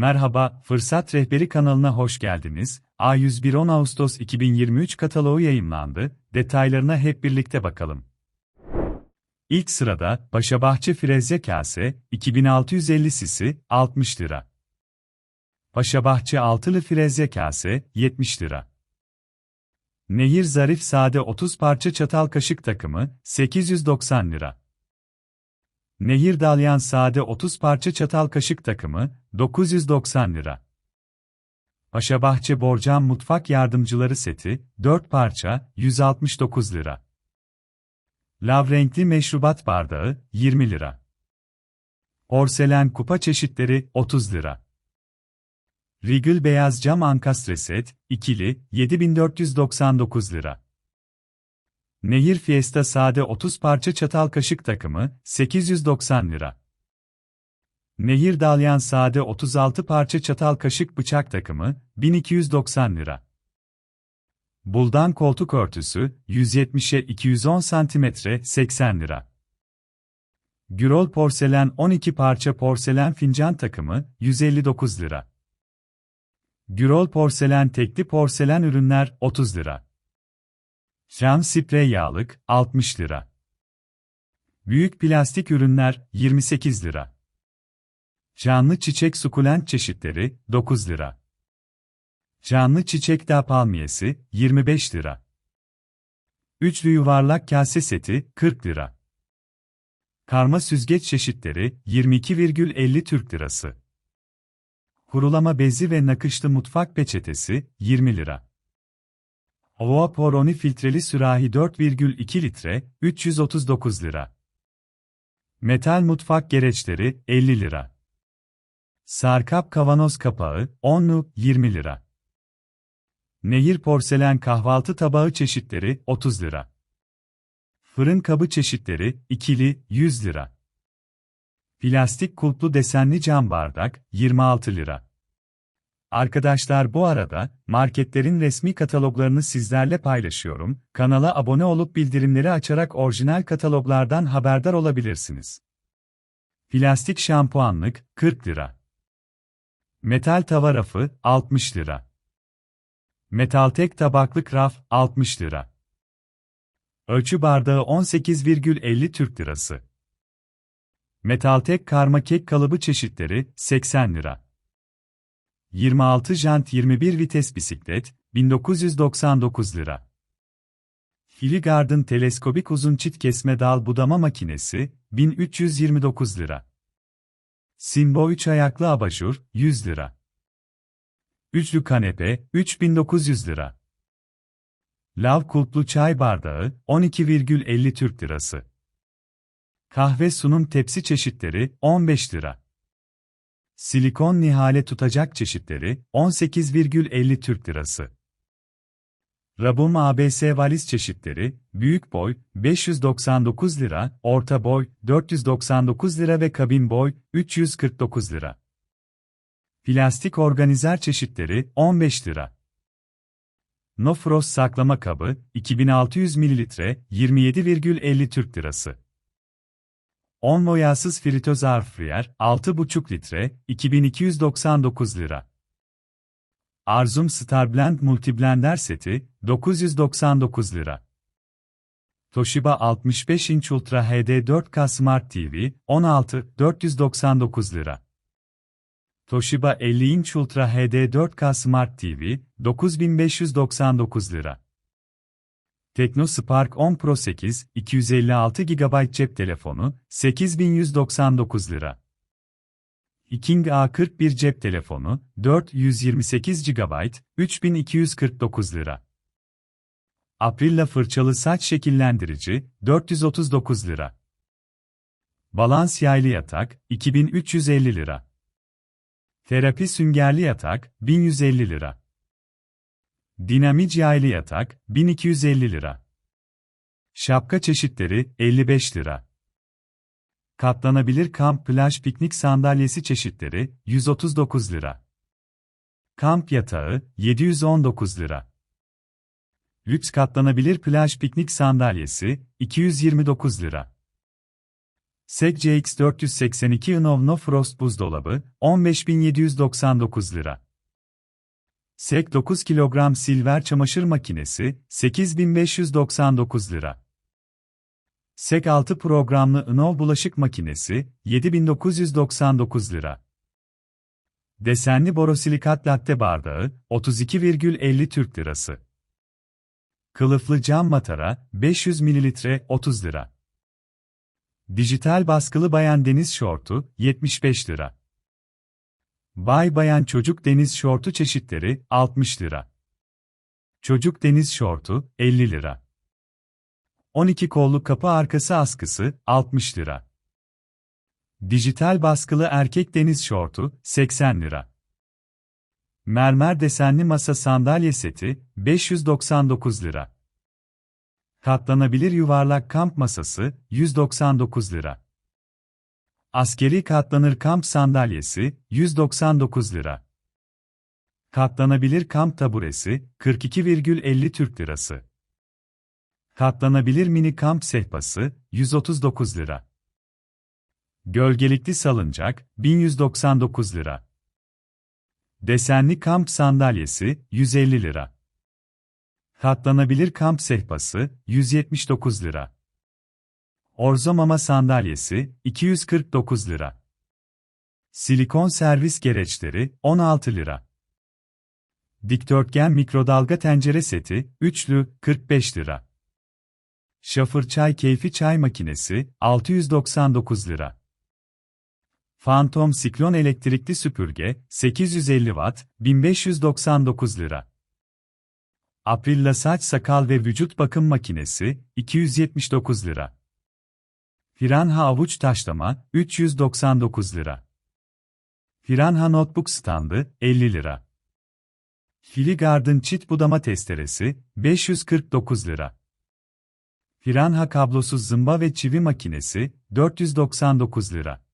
Merhaba, Fırsat Rehberi kanalına hoş geldiniz. A101 10 Ağustos 2023 kataloğu yayımlandı. Detaylarına hep birlikte bakalım. İlk sırada Paşabahçe Frezya Kase 2650 sisi 60 lira. Paşabahçe Altılı Frezya Kase 70 lira. Nehir Zarif Sade 30 parça çatal kaşık takımı 890 lira. Nehir Dalyan Sade 30 parça çatal kaşık takımı 990 lira. Paşabahçe Borcam Mutfak Yardımcıları seti 4 parça 169 lira. Lav renkli meşrubat bardağı 20 lira. Porselen kupa çeşitleri 30 lira. Regal beyaz cam ankastre set ikili 7499 lira. Nehir Fiesta sade 30 parça çatal kaşık takımı 890 lira. Nehir Dalyan sade 36 parça çatal kaşık bıçak takımı 1290 lira. Buldan koltuk örtüsü 170'e 210 cm 80 lira. Gürol porselen 12 parça porselen fincan takımı 159 lira. Gürol porselen tekli porselen ürünler 30 lira. Cam sprey yağlık 60 lira. Büyük plastik ürünler 28 lira. Canlı çiçek sukulent çeşitleri 9 lira. Canlı çiçek dağ palmiyesi 25 lira. Üçlü yuvarlak kase seti 40 lira. Karma süzgeç çeşitleri 22,50 Türk lirası. Kurulama bezi ve nakışlı mutfak peçetesi 20 lira. Ova Poroni filtreli sürahi 4,2 litre 339 lira. Metal mutfak gereçleri 50 lira. Sarkap kavanoz kapağı 10'lu 20 lira. Nehir porselen kahvaltı tabağı çeşitleri 30 lira. Fırın kabı çeşitleri ikili 100 lira. Plastik kulplu desenli cam bardak 26 lira. Arkadaşlar bu arada marketlerin resmi kataloglarını sizlerle paylaşıyorum. Kanala abone olup bildirimleri açarak orijinal kataloglardan haberdar olabilirsiniz. Plastik şampuanlık 40 lira. Metal tava rafı 60 lira. Metal tek tabaklık raf 60 lira. Ölçü bardağı 18,50 Türk lirası. Metal tek karma kek kalıbı çeşitleri 80 lira. 26 jant 21 vites bisiklet 1999 lira. Hiligarden teleskobik uzun çit kesme dal budama makinesi 1329 lira. Simbo 3 ayaklı abajur 100 lira. Üçlü kanepe 3900 lira. Lav kulplu çay bardağı 12,50 Türk lirası. Kahve sunum tepsi çeşitleri 15 lira. Silikon nihale tutacak çeşitleri 18,50 Türk lirası. Rabum ABS valiz çeşitleri, büyük boy 599 lira, orta boy 499 lira ve kabin boy 349 lira. Plastik organizer çeşitleri 15 lira. No Frost saklama kabı 2600 ml 27,50 Türk lirası. 10 boyasız fritöz airfryer 6,5 litre 2299 lira. Arzum Starblend Multiblender seti 999 lira. Toshiba 65 inç Ultra HD 4K Smart TV 16 499 lira. Toshiba 50 inç Ultra HD 4K Smart TV 9599 lira. Tekno Spark 10 Pro 8, 256 GB cep telefonu, 8199 lira. King A41 cep telefonu, 428 GB, 3249 lira. Aprilla fırçalı saç şekillendirici, 439 lira. Balans yaylı yatak, 2350 lira. Terapi süngerli yatak, 1150 lira. Dinamic yaylı yatak, 1250 lira. Şapka çeşitleri, 55 lira. Katlanabilir kamp plaj piknik sandalyesi çeşitleri, 139 lira. Kamp yatağı, 719 lira. Lüks katlanabilir plaj piknik sandalyesi, 229 lira. SEG CX482 Inov No Frost buzdolabı, 15.799 lira. SEG 9 kilogram silver çamaşır makinesi, 8599 lira. SEG 6 programlı Inov bulaşık makinesi, 7999 lira. Desenli borosilikat latte bardağı, 32,50 Türk lirası. Kılıflı cam matara, 500 mililitre, 30 lira. Dijital baskılı bayan deniz şortu, 75 lira. Bay bayan çocuk deniz şortu çeşitleri, 60 lira. Çocuk deniz şortu, 50 lira. 12 kollu kapı arkası askısı, 60 lira. Dijital baskılı erkek deniz şortu, 80 lira. Mermer desenli masa sandalye seti, 599 lira. Katlanabilir yuvarlak kamp masası, 199 lira. Askeri katlanır kamp sandalyesi, 199 lira. Katlanabilir kamp taburesi, 42,50 Türk lirası. Katlanabilir mini kamp sehpası, 139 lira. Gölgelikli salıncak, 1199 lira. Desenli kamp sandalyesi, 150 lira. Katlanabilir kamp sehpası, 179 lira. Orzo mama sandalyesi, 249 lira. Silikon servis gereçleri, 16 lira. Dikdörtgen mikrodalga tencere seti, üçlü, 45 lira. Şafır çay keyfi çay makinesi, 699 lira. Phantom Siklon elektrikli süpürge, 850 watt, 1599 lira. Aprilla saç sakal ve vücut bakım makinesi, 279 lira. Piranha avuç taşlama, 399 lira. Piranha notebook standı, 50 lira. Fili Garden çit budama testeresi, 549 lira. Piranha kablosuz zımba ve çivi makinesi, 499 lira.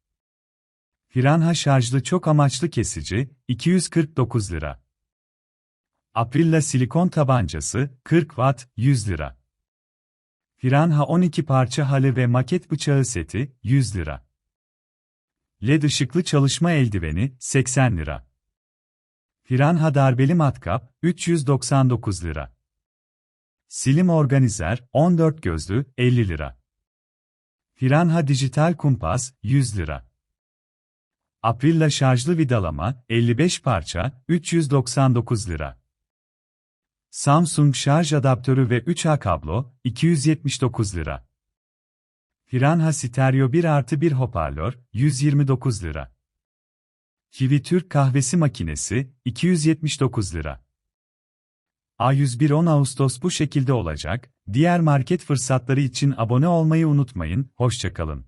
Piranha şarjlı çok amaçlı kesici, 249 lira. Aprilla silikon tabancası, 40 watt, 100 lira. Piranha 12 parça halı ve maket bıçağı seti, 100 lira. LED ışıklı çalışma eldiveni, 80 lira. Piranha darbeli matkap, 399 lira. Silim organizer, 14 gözlü, 50 lira. Piranha dijital kumpas, 100 lira. Aprilla şarjlı vidalama, 55 parça, 399 lira. Samsung şarj adaptörü ve 3A kablo, 279 lira. Piranha stereo 1 artı 1 hoparlör, 129 lira. Kiwi Türk kahvesi makinesi, 279 lira. A101 10 Ağustos bu şekilde olacak, diğer market fırsatları için abone olmayı unutmayın, hoşçakalın.